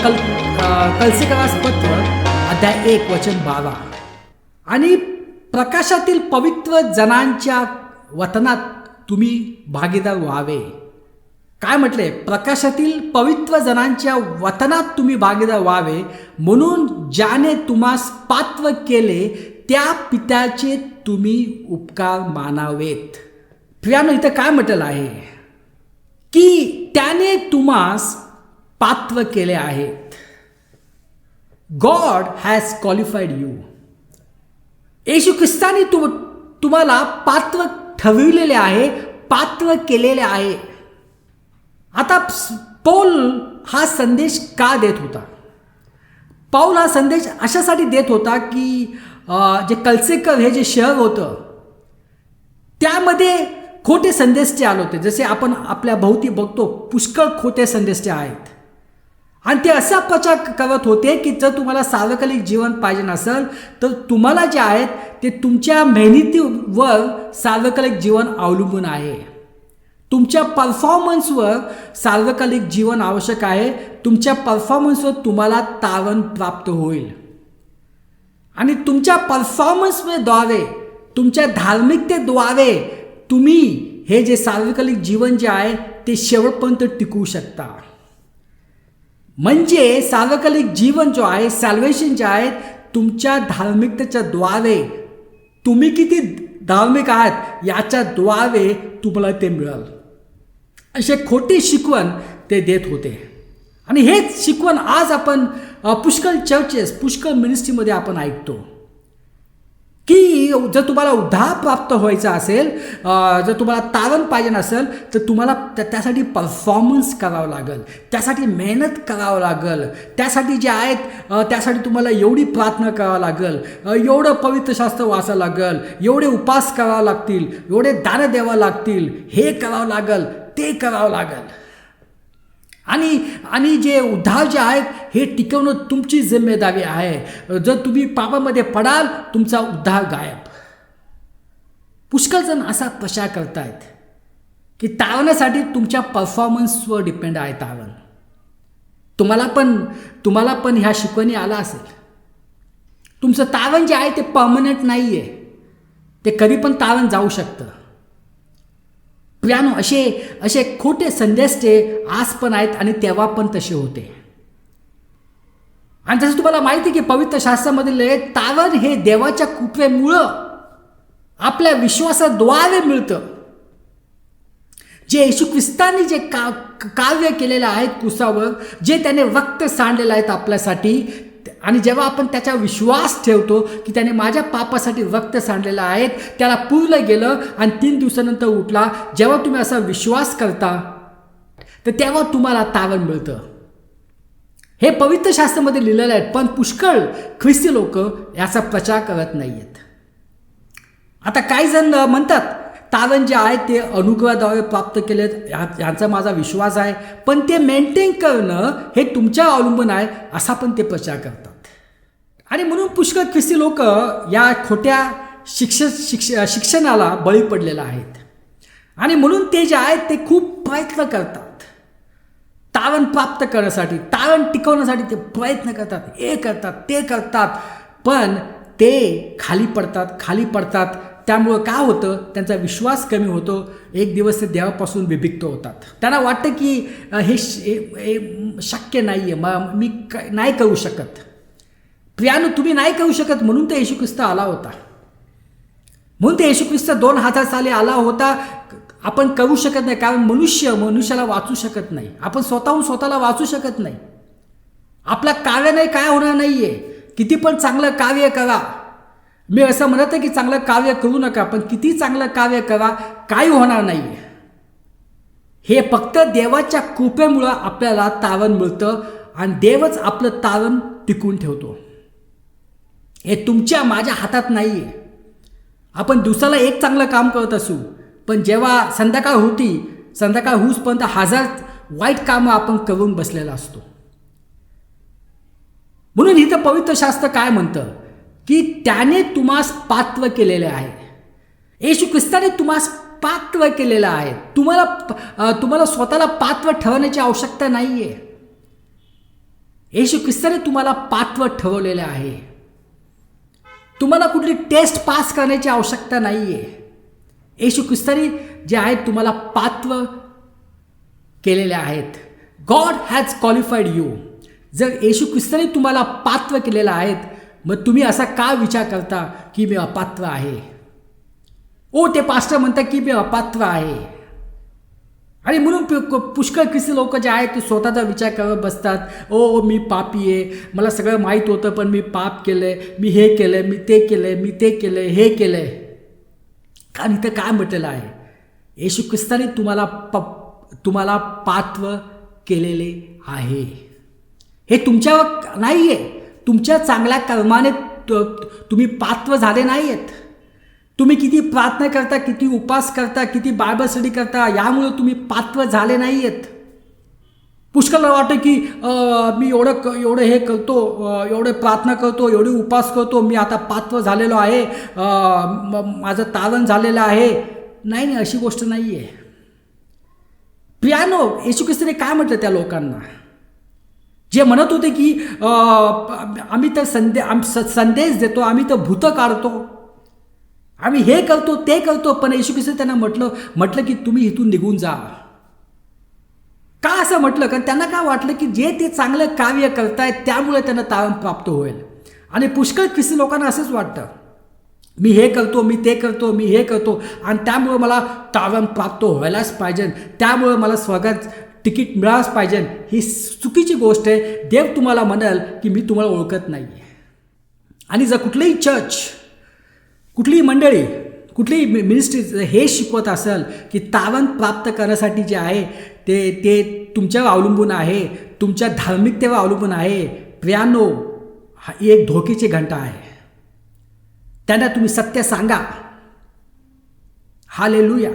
कल कलसेकरास पत्र अध्याय एक वचन बारा. आणि प्रकाशातील पवित्र जनांच्या वतनात तुम्ही भागीदार व्हावे. काय म्हटले? प्रकाशातील पवित्र जनांच्या वतनात तुम्ही भागीदार व्हावे म्हणून ज्याने तुम्हास पात्र केले त्या पित्याचे तुम्ही उपकार मानावेत. प्रियानो इथं काय म्हटलं आहे? की त्याने तुम्हास पात्र केले आहेत God has qualified you Yeshu ख्रिस्तानी तुम तुम्हाला पात्र ठरविलेले आहे पात्र केलेले आहे. आता पौल हा संदेश का देत होता? पाऊल हा संदेश अशासाठी देत होता की जे कलसेकर हे जे शहर होतं त्यामध्ये खोटे संदेशचे आले होते. जसे आपण आपल्या भोवती बघतो पुष्कळ खोटे संदेशचे आहेत. आणि ते असा अपचार करत होते की जर तुम्हाला सार्वकालिक जीवन पाहिजे नसेल तर तुम्हाला जे आहेत ते तुमच्या मेहनतीवर सार्वकालिक जीवन अवलंबून आहे. तुमच्या परफॉर्मन्सवर सार्वकालिक जीवन आवश्यक आहे. तुमच्या परफॉर्मन्सवर तुम्हाला तारण प्राप्त होईल. आणि तुमच्या परफॉर्मन्सद्वारे तुमच्या धार्मिकतेद्वारे तुम्ही हे जे सार्वकालिक जीवन जे आहे ते शेवटपर्यंत टिकवू शकता. म्हणजे सार्वकालिक जीवन जो आहे सॅल्वेशन जे आहे तुमच्या धार्मिकतेच्या द्वारे. तुम्ही किती धार्मिक आहात याच्या द्वारे तुम्हाला ते मिळाल. असे खोटी शिकवण ते देत होते. आणि हेच शिकवण आज आपण पुष्कळ चर्चेस पुष्कळ मिनिस्ट्रीमध्ये आपण ऐकतो. की जर तुम्हाला उद्धार प्राप्त व्हायचा असेल जर तुम्हाला तारण पाहिजे नसेल तर तुम्हाला त्या- त्यासाठी परफॉर्मन्स करावं लागेल. त्यासाठी मेहनत करावं लागेल. त्यासाठी जे आहेत त्यासाठी तुम्हाला एवढी प्रार्थना करावं लागेल. एवढं पवित्रशास्त्र वाचावं लागेल. एवढे उपास करावं लागतील. एवढे दानं द्यावं लागतील. हे करावं लागेल. ते करावं लागेल. आणि आणि जे उद्धार जे आहेत हे टिकवणं तुमची जिम्मेदारी आहे. जर तुम्ही पापामध्ये पडाल तुमचा उद्धार गायब. पुष्कळ जण असा प्रचार करतायत की तारणासाठी तुमच्या परफॉर्मन्सवर डिपेंड आहे तारण तुम्हाला पण तुम्हाला पण ह्या शिकवणी आला असेल. तुमचं तारण जे आहे ते परमनंट नाही आहे ते कधी पण तारण जाऊ शकतं. प्यानो असे असे खोटे संदेश ते आज पण आहेत आणि तेव्हा पण तसे होते. आणि जसं तुम्हाला माहिती आहे की पवित्र शास्त्रामधील तारण हे देवाच्या कृपेमुळं आपल्या विश्वासाद्वारे मिळतं. जे येशू ख्रिस्तांनी जे का काव्य केलेलं आहेत कुसावर जे त्याने वक्त सांडलेलं आहेत आपल्यासाठी आणि जेव्हा आपण त्याचा विश्वास ठेवतो की त्याने माझ्या पापासाठी रक्त सांडलेलं आहे त्याला पुरलं गेलं आणि तीन दिवसानंतर उठला जेव्हा तुम्ही असा विश्वास करता तर तेव्हा तुम्हाला तारण मिळतं. हे पवित्र शास्त्रामध्ये लिहिलेलं आहे पण पुष्कळ ख्रिस्ती लोक याचा प्रचार करत नाही आहेत आता काही जण म्हणतात तारण जे आहे ते अनुग्रहाद्वारे प्राप्त केले यांचा माझा विश्वास आहे पण ते मेंटेन करणं हे तुमच्या अवलंबून आहे असा पण ते प्रचार करतात. आणि म्हणून पुष्कळ ख्रिस्ती लोक या खोट्या शिक्ष शिक्ष शिक्षणाला बळी पडलेला आहेत. आणि म्हणून ते जे आहेत ते खूप प्रयत्न करतात. तारण प्राप्त करण्यासाठी तारण टिकवण्यासाठी ते प्रयत्न करतात हे करतात ते करतात. पण ते खाली पडतात खाली पडतात. त्यामुळं काय होतं त्यांचा विश्वास कमी होतो. एक दिवस ते देवापासून विभिक्त होतात. त्यांना वाटतं की हे श- शक्य नाही आहे मग मी क नाही करू शकत. प्रियानो तुम्ही नाही करू शकत म्हणून तर येशू ख्रिस्त आला होता. म्हणून ते येशू ख्रिस्त दोन हजार साली आला होता. आपण करू शकत नाही कारण मनुष्य मनुष्याला वाचू शकत नाही. आपण स्वतःहून स्वतःला वाचू शकत नाही. आपल्या कार्याने काय होणार नाही आहे किती पण चांगलं कार्य करा. मी असं म्हणत आहे की चांगलं कार्य करू नका पण किती चांगलं कार्य करा काही होणार नाही आहे हे फक्त देवाच्या कृपेमुळं आपल्याला तारण मिळतं आणि देवच आपलं तारण टिकून ठेवतो. हे तुमच्या माझ्या हातात नाही आहे आपण दिवसाला एक चांगलं काम करत असू पण जेव्हा संध्याकाळ होती संध्याकाळ होऊसपर्यंत हजार वाईट कामं आपण करून बसलेला असतो. म्हणून इथं पवित्र शास्त्र काय म्हणतं? की त्याने तुम्हास पात्र केलेले आहे. येशू ख्रिस्ताने तुम्हास पात्र केलेलं आहे. तुम्हाला तुम्हाला स्वतःला पात्र ठरवण्याची आवश्यकता नाही आहे येशू ख्रिस्ताने तुम्हाला पात्र ठेवलेलं आहे. तुम्हाला कुठली टेस्ट पास करण्याची आवश्यकता नाही आहे येशू ख्रिस्तानी जे आहेत तुम्हाला पात्व केलेले आहेत. गॉड हॅज क्वालिफाईड यू जर येशू ख्रिस्तानी तुम्हाला पात्व केलेलं आहेत मग तुम्ही असा का विचार करता की मी अपात्र आहे? ओ ते पास्टर म्हणतात की मी अपात्र आहे. आणि म्हणून पु- पुष्कळ किसी लोक जे आहेत ते स्वतःचा विचार करत बसतात. ओ मी पापी आहे. मला सगळं माहीत होतं पण मी पाप केलं आहे मी हे केलं आहे मी ते केलं आहे मी ते केलं आहे हे केलं आहे कारण इथं काय म्हटलेलं आहे? येशू ख्रिस्ताने तुम्हाला प तुम्हाला पात्व केलेले आहे. हे तुमच्यावर नाही आहे तुमच्या चांगल्या कर्माने तुम्ही पात्व झाले नाही आहेत तुम्ही किती प्रार्थना करता किती उपास करता किती बायबल स्टडी करता यामुळे तुम्ही पात्र झाले नाही आहेत पुष्कळ वाटतं की मी एवढं क एवढं हे करतो एवढे प्रार्थना करतो एवढी उपास करतो मी आता पात्र झालेलो आहे माझं तारण झालेलं आहे. नाही नाही अशी गोष्ट नाही आहे प्रियानो येशू ख्रिस्तीने काय म्हटलं त्या लोकांना? जे म्हणत होते की आम्ही तर संदे आम स- संदेश देतो आम्ही तर भूतं काढतो. आम्ही हे करतो ते करतो पण येशू ख्रिस्त त्यांना म्हटलं म्हटलं की तुम्ही इथून निघून जा. का असं म्हटलं? कारण त्यांना काय वाटलं की जे ते चांगलं कार्य करतायत त्यामुळे त्यांना तारण प्राप्त होईल. आणि पुष्कळ ख्रिस्ती लोकांना असंच वाटतं. मी हे करतो मी ते करतो मी हे करतो आणि त्यामुळं मला तारण प्राप्त व्हायलाच पाहिजे. त्यामुळं मला स्वर्गात तिकीट मिळालंच पाहिजे. ही चुकीची गोष्ट आहे. देव तुम्हाला म्हणाल की मी तुम्हाला ओळखत नाही आणि जर कुठलंही चर्च कुठलीही मंडळी कुठलीही मि- मिनिस्ट्री हे शिकवत असेल की तारण प्राप्त करण्यासाठी जे आहे ते ते तुमच्यावर अवलंबून आहे तुमच्या धार्मिकतेवर अवलंबून आहे. प्रियानो हा एक धोकीची घंटा आहे. त्यांना तुम्ही सत्य सांगा. हा लेलुया